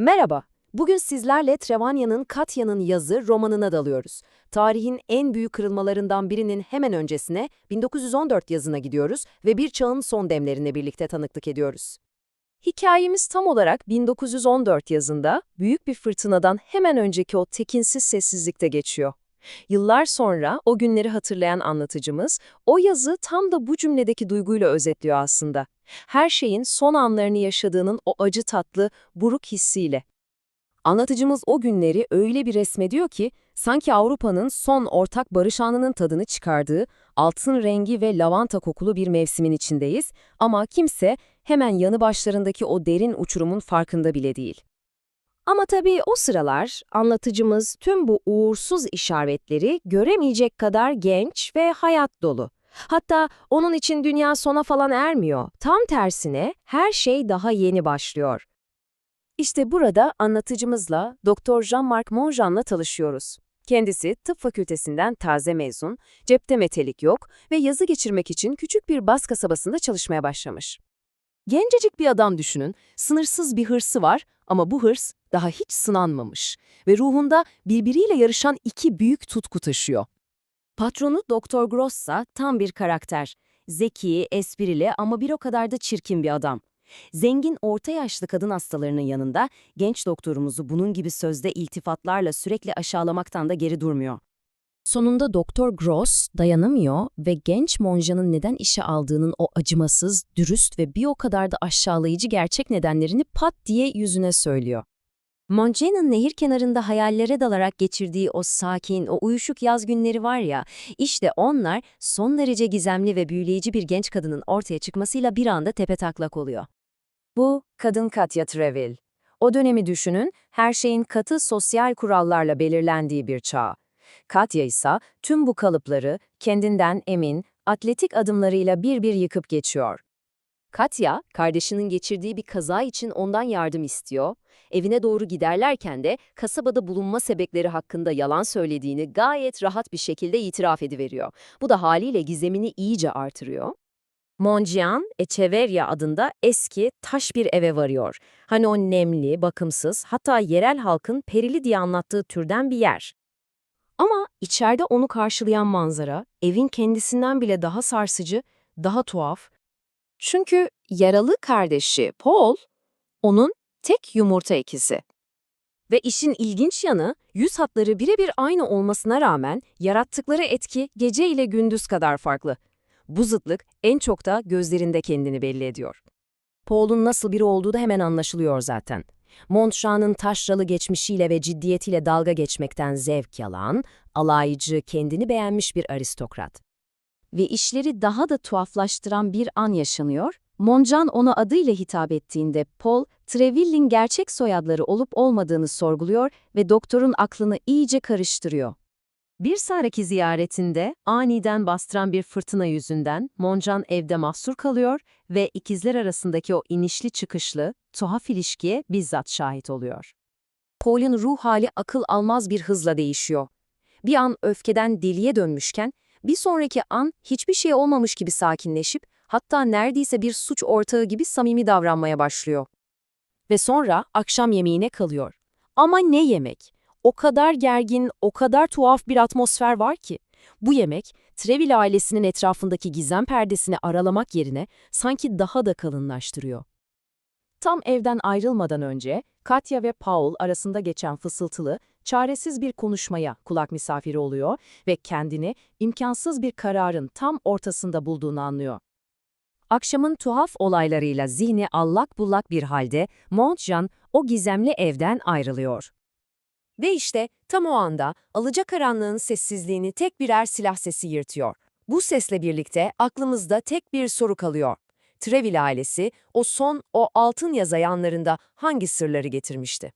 Merhaba. Bugün sizlerle Trevania'nın Katya'nın yazı romanına dalıyoruz. Tarihin en büyük kırılmalarından birinin hemen öncesine 1914 yazına gidiyoruz ve bir çağın son demlerine birlikte tanıklık ediyoruz. Hikayemiz tam olarak 1914 yazında büyük bir fırtınadan hemen önceki o tekinsiz sessizlikte geçiyor. Yıllar sonra o günleri hatırlayan anlatıcımız o yazı tam da bu cümledeki duyguyla özetliyor aslında. Her şeyin son anlarını yaşadığının o acı tatlı, buruk hissiyle. Anlatıcımız o günleri öyle bir resmediyor ki, sanki Avrupa'nın son ortak barış anının tadını çıkardığı, altın rengi ve lavanta kokulu bir mevsimin içindeyiz ama kimse hemen yanı başlarındaki o derin uçurumun farkında bile değil. Ama tabii o sıralar anlatıcımız tüm bu uğursuz işaretleri göremeyecek kadar genç ve hayat dolu. Hatta onun için dünya sona falan ermiyor. Tam tersine her şey daha yeni başlıyor. İşte burada anlatıcımızla Dr. Jean-Marc Monjean'la tanışıyoruz. Kendisi tıp fakültesinden taze mezun, cepte metelik yok ve yazı geçirmek için küçük bir bas kasabasında çalışmaya başlamış. Gencecik bir adam düşünün, sınırsız bir hırsı var ama bu hırs daha hiç sınanmamış ve ruhunda birbiriyle yarışan iki büyük tutku taşıyor. Patronu Doktor Gross'a tam bir karakter. Zeki, esprili ama bir o kadar da çirkin bir adam. Zengin orta yaşlı kadın hastalarının yanında genç doktorumuzu bunun gibi sözde iltifatlarla sürekli aşağılamaktan da geri durmuyor. Sonunda Doktor Gross dayanamıyor ve genç Monja'nın neden işe aldığının o acımasız, dürüst ve bir o kadar da aşağılayıcı gerçek nedenlerini pat diye yüzüne söylüyor. Monja'nın nehir kenarında hayallere dalarak geçirdiği o sakin, o uyuşuk yaz günleri var ya, işte onlar son derece gizemli ve büyüleyici bir genç kadının ortaya çıkmasıyla bir anda tepetaklak oluyor. Bu, kadın Katya Treville. O dönemi düşünün, her şeyin katı sosyal kurallarla belirlendiği bir çağ. Katya ise tüm bu kalıpları kendinden emin, atletik adımlarıyla bir bir yıkıp geçiyor. Katya, kardeşinin geçirdiği bir kaza için ondan yardım istiyor. Evine doğru giderlerken de kasabada bulunma sebepleri hakkında yalan söylediğini gayet rahat bir şekilde itiraf ediveriyor. Bu da haliyle gizemini iyice artırıyor. Monjian, Echeverria adında eski, taş bir eve varıyor. Hani o nemli, bakımsız, hatta yerel halkın perili diye anlattığı türden bir yer. Ama içeride onu karşılayan manzara, evin kendisinden bile daha sarsıcı, daha tuhaf. Çünkü yaralı kardeşi Paul, onun tek yumurta ikizi. Ve işin ilginç yanı, yüz hatları birebir aynı olmasına rağmen yarattıkları etki gece ile gündüz kadar farklı. Bu zıtlık en çok da gözlerinde kendini belli ediyor. Paul'un nasıl biri olduğu da hemen anlaşılıyor zaten. Montchalm'ın taşralı geçmişiyle ve ciddiyetiyle dalga geçmekten zevk yalan, alaycı, kendini beğenmiş bir aristokrat. Ve işleri daha da tuhaflaştıran bir an yaşanıyor. Moncan ona adıyla hitap ettiğinde Paul, Treville'in gerçek soyadları olup olmadığını sorguluyor ve doktorun aklını iyice karıştırıyor. Bir sonraki ziyaretinde aniden bastıran bir fırtına yüzünden Moncan evde mahsur kalıyor ve ikizler arasındaki o inişli çıkışlı, tuhaf ilişkiye bizzat şahit oluyor. Paul'un ruh hali akıl almaz bir hızla değişiyor. Bir an öfkeden deliye dönmüşken, bir sonraki an hiçbir şey olmamış gibi sakinleşip, hatta neredeyse bir suç ortağı gibi samimi davranmaya başlıyor. Ve sonra akşam yemeğine kalıyor. Ama ne yemek? O kadar gergin, o kadar tuhaf bir atmosfer var ki. Bu yemek, Treville ailesinin etrafındaki gizem perdesini aralamak yerine sanki daha da kalınlaştırıyor. Tam evden ayrılmadan önce Katya ve Paul arasında geçen fısıltılı, çaresiz bir konuşmaya kulak misafiri oluyor ve kendini imkansız bir kararın tam ortasında bulduğunu anlıyor. Akşamın tuhaf olaylarıyla zihni allak bullak bir halde Montjean o gizemli evden ayrılıyor. Ve işte tam o anda alacakaranlığın sessizliğini tek birer silah sesi yırtıyor. Bu sesle birlikte aklımızda tek bir soru kalıyor. Treville ailesi o son, o altın yaz ayanlarında hangi sırları getirmişti?